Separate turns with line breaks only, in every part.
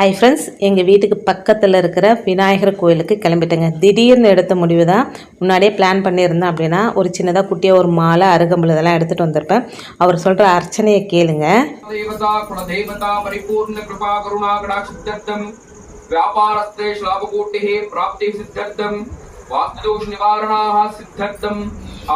Hi friends எங்கள் வீட்டுக்கு பக்கத்தில் இருக்கிற விநாயகர் கோயிலுக்கு கிளம்பிட்டேங்க. திடீர்னு எடுத்த முடிவு தான் முன்னாடியே பிளான் பண்ணியிருந்தேன் அப்படின்னா ஒரு சின்னதாக குட்டியாக ஒரு மாலை அருகம்புல இதெல்லாம் எடுத்துகிட்டு வந்திருப்பேன். அவர் சொல்கிற அர்ச்சனையை கேளுங்க.
வியாபாரஸ்தே ஸ்லாபகோட்டிகே பிராப்தி சித்தர்த்தம். வாஸ்துதோஷ நிவாரணாக சித்தர்த்தம்.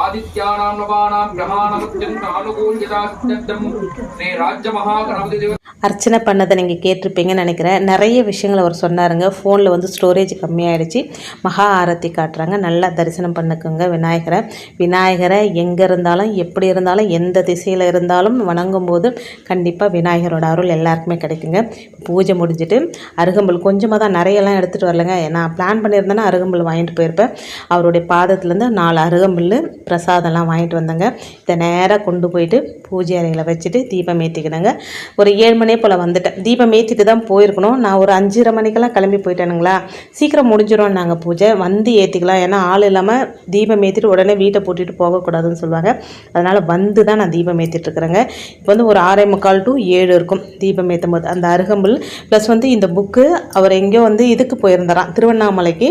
ஆதித்யானாம் நவானாம் கிரகாணம் அத்தியந்த அனுகூல்யதா சித்தர்த்தம். ஸ்ரீ ராஜ்ய மகா கணபதி தேவ
அர்ச்சனை பண்ணதை நீங்கள் கேட்டிருப்பீங்கன்னு நினைக்கிறேன். நிறைய விஷயங்கள் அவர் சொன்னாருங்க. ஃபோனில் வந்து ஸ்டோரேஜ் கம்மியாயிடுச்சு. மகா ஆரத்தி காட்டுறாங்க. நல்லா தரிசனம் பண்ணுக்குங்க விநாயகரை. விநாயகரை எங்கே இருந்தாலும் எப்படி இருந்தாலும் எந்த திசையில் இருந்தாலும் வணங்கும் போது கண்டிப்பாக விநாயகரோட அருள் எல்லாருக்குமே கிடைக்குங்க. பூஜை முடிஞ்சுட்டு அருகம்புல் கொஞ்சமாக தான் நிறையெல்லாம் எடுத்துகிட்டு வரலங்க. நான் பிளான் பண்ணியிருந்தேன்னா அருகம்புல் வாங்கிட்டு போயிருப்பேன். அவருடைய பாதத்துலேருந்து நாலு அருகம்புல் பிரசாதம்லாம் வாங்கிட்டு வந்தேங்க. இதை நேராக கொண்டு போயிட்டு பூஜை அறையில் வச்சுட்டு தீபம் ஏற்றிக்கினாங்க ஒரு ஏழு மணி அதே போல் வந்துட்டேன். தீபம் ஏற்றிட்டு தான் போயிருக்கணும். நான் ஒரு அஞ்சரை மணிக்கெல்லாம் கிளம்பி போயிட்டேனுங்களா? சீக்கிரம் முடிஞ்சிடும் நாங்கள் பூஜை. வந்து ஏற்றிக்கலாம் ஏன்னா ஆள் இல்லாமல் தீபம் ஏற்றிட்டு உடனே வீட்டை பூட்டிட்டு போகக்கூடாதுன்னு சொல்லுவாங்க. அதனால் வந்து தான் நான் தீபம் ஏற்றிட்டு இருக்கிறேங்க இப்போ வந்து ஒரு ஆறே முக்கால் டு ஏழு இருக்கும் தீபம் ஏற்றும் போது அந்த அருகம்புல். ப்ளஸ் வந்து இந்த புக்கு அவர் எங்கேயோ வந்து இதுக்கு போயிருந்தாராம். திருவண்ணாமலைக்கு.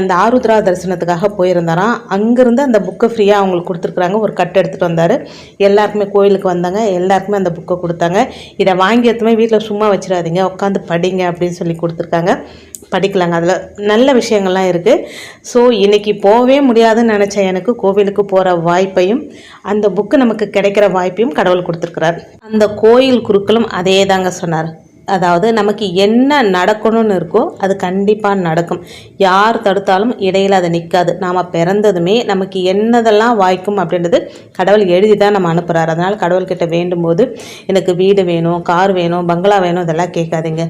அந்த ஆருத்ரா தரிசனத்துக்காக போயிருந்தாராம் அங்கேருந்து அந்த புக்கை ஃப்ரீயாக அவங்களுக்கு கொடுத்துருக்குறாங்க. ஒரு கட்டு எடுத்துகிட்டு வந்தார். எல்லாருக்குமே கோயிலுக்கு வந்தாங்க. எல்லாருக்குமே அந்த புக்கை கொடுத்தாங்க. இதை வாங்கி எடுத்துமே வீட்டில் சும்மா வச்சிடாதீங்க. உட்காந்து படிங்க அப்படின்னு சொல்லி கொடுத்துருக்காங்க. படிக்கலாங்க. அதில் நல்ல விஷயங்கள்லாம் இருக்குது ஸோ இன்றைக்கி போகவே முடியாதுன்னு நினச்ச எனக்கு கோவிலுக்கு போகிற வாய்ப்பையும் அந்த புக்கு நமக்கு கிடைக்கிற வாய்ப்பையும் கடவுள் கொடுத்துருக்குறார். அந்த கோயில் குருக்களும் அதே தாங்க சொன்னார். அதாவது நமக்கு என்ன நடக்கணும்னு இருக்கோ அது கண்டிப்பாக நடக்கும். யார் தடுத்தாலும் இடையில் அது நிற்காது நாம் பிறந்ததுமே நமக்கு என்னதெல்லாம் வாய்க்கும் அப்படின்றது கடவுள் எழுதி தான் நம்ம அனுப்புகிறார் அதனால் கடவுள்கிட்ட வேண்டும் போது எனக்கு வீடு வேணும் கார் வேணும் பங்களா வேணும் இதெல்லாம் கேட்காதீங்க.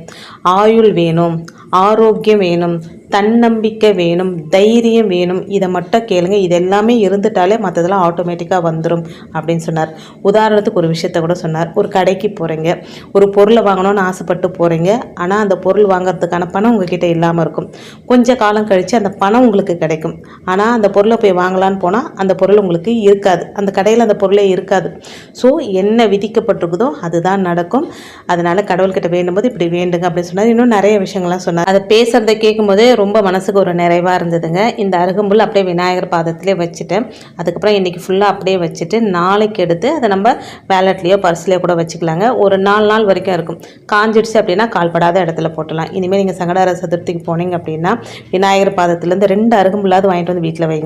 ஆயுள் வேணும் ஆரோக்கியம் வேணும் தன்னம்பிக்கை வேணும் தைரியம் வேணும். இதை மட்டும் கேளுங்க. இது எல்லாமே இருந்துட்டாலே மற்றதெல்லாம் ஆட்டோமேட்டிக்காக வந்துடும் அப்படின்னு சொன்னார். உதாரணத்துக்கு ஒரு விஷயத்த கூட சொன்னார். ஒரு கடைக்கு போகிறீங்க ஒரு பொருளை வாங்கணும்னு ஆசைப்பட்டு போகிறீங்க ஆனால் அந்த பொருள் வாங்குறதுக்கான பணம் உங்ககிட்ட இல்லாமல் இருக்கும். கொஞ்ச காலம் கழித்து அந்த பணம் உங்களுக்கு கிடைக்கும். ஆனால் அந்த பொருளை போய் வாங்கலான்னு போனால் அந்த பொருள் உங்களுக்கு இருக்காது. அந்த கடையில் அந்த பொருளே இருக்காது. ஸோ என்ன விதிக்கப்பட்டிருக்குதோ அதுதான் நடக்கும். அதனால் கடவுள்கிட்ட வேண்டும்போது இப்படி வேண்டுங்க அப்படின்னு சொன்னார். இன்னும் நிறைய விஷயங்கள்லாம் சொன்னார். அதை பேசுகிறத கேட்கும்போதே ரொம்ப மனசுக்கு ஒரு நிறைவாக இருந்ததுங்க. இந்த அருகம்புல் அப்படியே விநாயகர் பாதத்திலே வச்சுட்டேன். அதுக்கப்புறம் இன்றைக்கி ஃபுல்லாக அப்படியே வச்சுட்டு நாளைக்கு எடுத்து அதை நம்ம வேலட்லேயோ பர்ஸ்லேயோ கூட வச்சுக்கலாங்க. ஒரு நாலு நாள் வரைக்கும் இருக்கும். காஞ்சிடுச்சு அப்படின்னா கால்படாத இடத்துல போட்டலாம் இனிமேல் நீங்கள் சங்கடார சதுர்த்திக்கு போனீங்க அப்படின்னா விநாயகர் பாதத்துலேருந்து ரெண்டு அருகம்புல்லாவது வாங்கிட்டு வந்து வீட்டில் வைங்க.